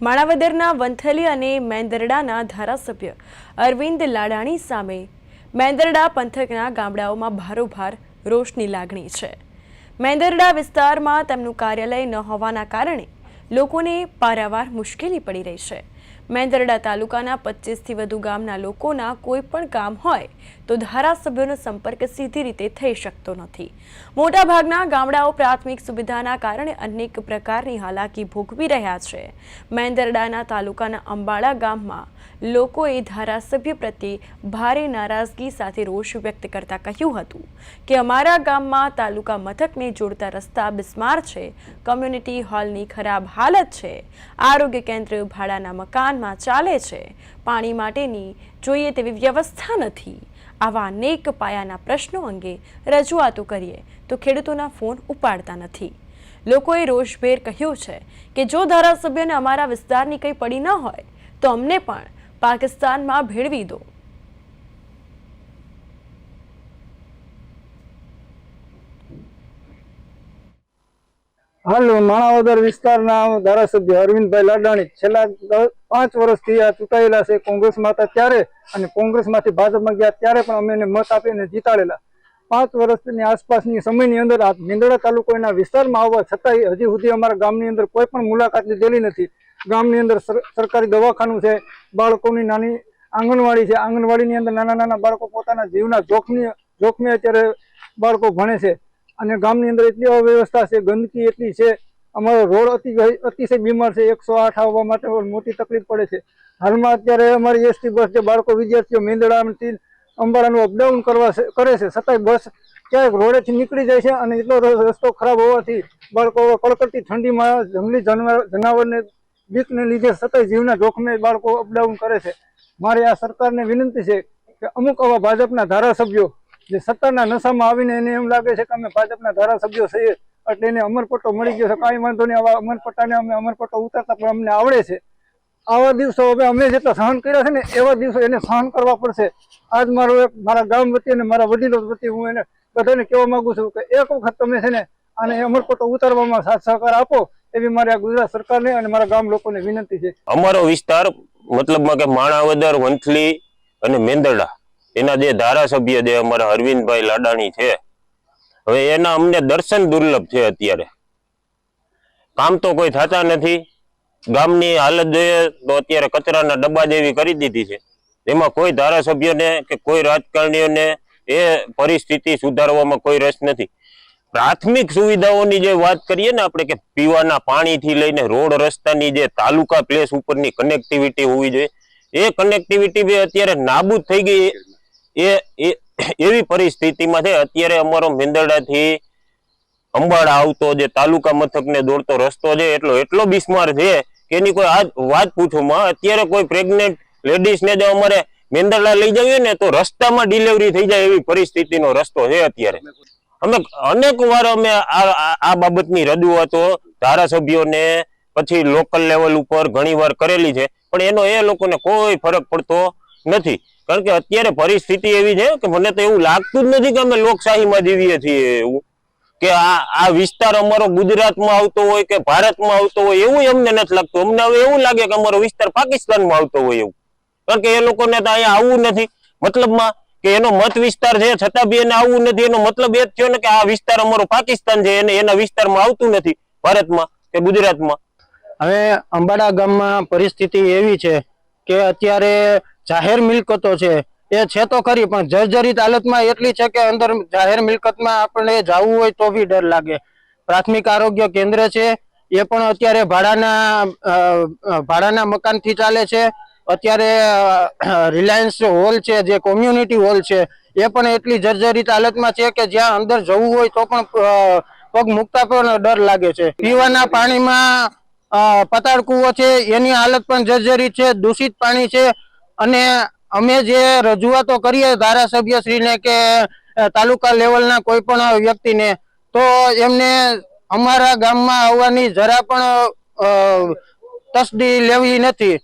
માણાવદરના વંથલી અને મેંદરડાના ધારાસભ્ય અરવિંદ લાડાણી સામે મેંદરડા પંથકના ગામડાઓમાં ભારોભાર રોષની લાગણી છે. મેંદરડા વિસ્તારમાં તેમનું કાર્યાલય ન હોવાના કારણે લોકોને પારાવાર મુશ્કેલી પડી રહી છે. મેંદરડા તાલુકાના પચીસથી વધુ ગામના લોકોના કોઈ પણ કામ હોય તો ધારાસભ્યોનો સંપર્ક સીધી રીતે થઈ શકતો નથી. મોટાભાગના ગામડાઓ પ્રાથમિક સુવિધાના કારણે અનેક પ્રકારની હાલાકી ભોગવી રહ્યા છે. મેંદરડાના તાલુકાના અંબાડા ગામમાં લોકોએ ધારાસભ્ય પ્રત્યે ભારે નારાજગી સાથે રોષ વ્યક્ત કરતા કહ્યું હતું કે અમારા ગામમાં તાલુકા મથકને જોડતા રસ્તા બિસ્માર છે, કમ્યુનિટી હોલની ખરાબ હાલત છે, આરોગ્ય કેન્દ્ર, ભાડાના મકાનમાં ચાલે છે. પાણી માટેની જોઈએ તેવી વ્યવસ્થા નથી. આવા અનેક પાયાના પ્રશ્નો અંગે રજૂઆતો કરીએ તો ખેડૂતોના ફોન ઉપાડતા નથી. લોકોએ રોષભેર કહ્યું છે કે જો ધારાસભ્યને અમારા વિસ્તારની કંઈ પડી ન હોય, તો અમને પણ પાકિસ્તાનમાં ભેળવી દો. હાલ માણાવદર વિસ્તારના ધારાસભ્ય અરવિંદભાઈ લાડાણી છેલ્લા પાંચ વર્ષથી આ ચૂંટાયેલા છે કોંગ્રેસમાં હતા ત્યારે અને કોંગ્રેસમાંથી ભાજપમાં ગયા ત્યારે પણ અમે એને મત આપીને જીતાડેલા. પાંચ વર્ષની આસપાસની સમયની અંદર આ મીંદડા તાલુકાના વિસ્તારમાં આવવા છતાંય હજી સુધી અમારા ગામની અંદર કોઈ પણ મુલાકાત લીધેલી નથી. ગામની અંદર સર- સરકારી દવાખાનું છે, બાળકોની નાની આંગણવાડી છે. આંગણવાડીની અંદર નાના નાના બાળકો પોતાના જીવના જોખમી, જોખમે અત્યારે બાળકો ભણે છે. અને ગામની અંદર એટલી અવ્યવસ્થા છે, ગંદકી એટલી છે, અમારો રોડ અતિ અતિશય બીમાર છે, એકસો આઠ આવવા માટે મોટી તકલીફ પડે છે. હાલમાં અત્યારે અમારી એસટી બસ જે બાળકો, વિદ્યાર્થીઓ મેંદડાથી અંબાળાનું અપડાઉન કરવા કરે છે, છતાંય બસ ક્યાંક રોડેથી નીકળી જાય છે અને એટલો રસ્તો ખરાબ હોવાથી બાળકો કડકડતી ઠંડીમાં જંગલી જાનવર જનાવરને, બીકને લીધે છતાંય જીવના જોખમે બાળકો અપડાઉન કરે છે. મારે આ સરકારને વિનંતી છે કે અમુક આવા ભાજપના ધારાસભ્યો જે સત્તાના નશામાં આવીને એને એમ લાગે છે કે અમે ભાજપના ધારાસભ્યો છીએ, એટલે એને અમરપટ્ટો મળી ગયો છે. કાંઈ વાંધો નહીં આવા અમરપટ્ટાને અમે અમરપટ્ટો ઉતારતા પણ અમને આવડે છે. આવા દિવસો હવે અમે જેટલા સહન કર્યા છે ને, એવા દિવસો એને સહન કરવા પડશે. આજ મારો એક, મારા ગામ વતી અને મારા વડીલો વતી હું એને બધાને કહેવા માગું છું કે એક વખત તમે છે ને આને અમરપટ્ટો ઉતારવામાં સાથ સહકાર આપો, એવી મારે ગુજરાત સરકારને અને મારા ગામ લોકોને વિનંતી છે. અમારો વિસ્તાર મતલબમાં કે માણાવદર, વંથલી અને મેંદરડા એના જે ધારાસભ્ય જે અમારા અરવિંદભાઈ લાડાણી છે. હવે એના અમને દર્શન દુર્લભ છે અત્યારે. કામ તો કોઈ થતા નથી. ગામની હાલત જોઈએ તો અત્યારે કચરાના ડબ્બા જેવી કરી દીધી છે. એમાં કોઈ ધારાસભ્યોને કે કોઈ રાજકારણીઓને એ પરિસ્થિતિ સુધારવામાં કોઈ રસ નથી. પ્રાથમિક સુવિધાઓની જે વાત કરીએ ને આપણે કે પીવાના પાણીથી લઈને રોડ રસ્તાની જે તાલુકા પ્લેસ ઉપરની કનેક્ટિવિટી હોવી જોઈએ. એ કનેક્ટિવિટી બી અત્યારે નાબૂદ થઈ ગઈ. એ એવી પરિસ્થિતિમાં છે, અત્યારે અમારો મેંદરડાથી અંબાડા આવતો જે તાલુકા મથકને દોડતો રસ્તો છે, એટલો એટલો બિસ્માર છે કે એની કોઈ આ વાત પૂછોમાં અત્યારે કોઈ પ્રેગ્નેન્ટ લેડીઝને જો અમારે મેંદરડા લઈ જઈએ ને, તો રસ્તામાં ડિલિવરી થઈ જાય એવી પરિસ્થિતિનો રસ્તો છે અત્યારે. અમે અનેક વાર અમે આ બાબતની રજૂઆતો ધારાસભ્યોને, પછી લોકલ લેવલ ઉપર ઘણી વાર કરેલી છે, પણ એનો એ લોકોને કોઈ ફરક પડતો નથી. કારણ કે અત્યારે પરિસ્થિતિ એવી છે કે મને તો એવું લાગતું જ નથી કે અમે લોકશાહીમાં જીવીએ છીએ એવું. કે આ આ વિસ્તાર અમારો ગુજરાતમાં આવતો હોય કે ભારતમાં આવતો હોય એવું અમને નથી લાગતું. અમને હવે એવું લાગે કે અમારો વિસ્તાર પાકિસ્તાનમાં આવતો હોય એવું. કારણ કે એ લોકોને તો અહીંયા આવવું નથી. મતલબમાં કે એનો મત વિસ્તાર છે, છતાં બી એને આવવું નથી. એનો મતલબ એ જ થયો ને કે આ વિસ્તાર અમારો પાકિસ્તાન છે, એને, એના વિસ્તારમાં આવતું નથી ભારતમાં કે ગુજરાતમાં. હવે અંબાડા ગામમાં પરિસ્થિતિ એવી છે કે અત્યારે જાહેર મિલકતો છે. એ છે તો ખરી, પણ જર્જરિત હાલતમાં એટલી છે કે અંદર જાહેર મિલકતમાં આપણે જવું હોય તો બી ડર લાગે. પ્રાથમિક આરોગ્ય કેન્દ્ર છે, એ પણ અત્યારે ભાડાના ભાડાના મકાનથી ચાલે છે. અત્યારે રિલાયન્સ હોલ છે, જે કોમ્યુનિટી હોલ છે, એ પણ એટલી જર્જરિત હાલતમાં છે કે જ્યાં અંદર જવું હોય તો પણ પગ મૂકતા પણ ડર લાગે છે. પીવાના પાણીમાં પતાળ કૂવો છે, એની હાલત પણ જર્જરિત છે, દૂષિત પાણી છે. અને અમે જે રજૂઆતો કરીએ ધારાસભ્યશ્રીને કે તાલુકા લેવલના કોઈ પણ વ્યક્તિને, તો એમને અમારા ગામમાં આવવાની જરા પણ તસદી લેવી નથી.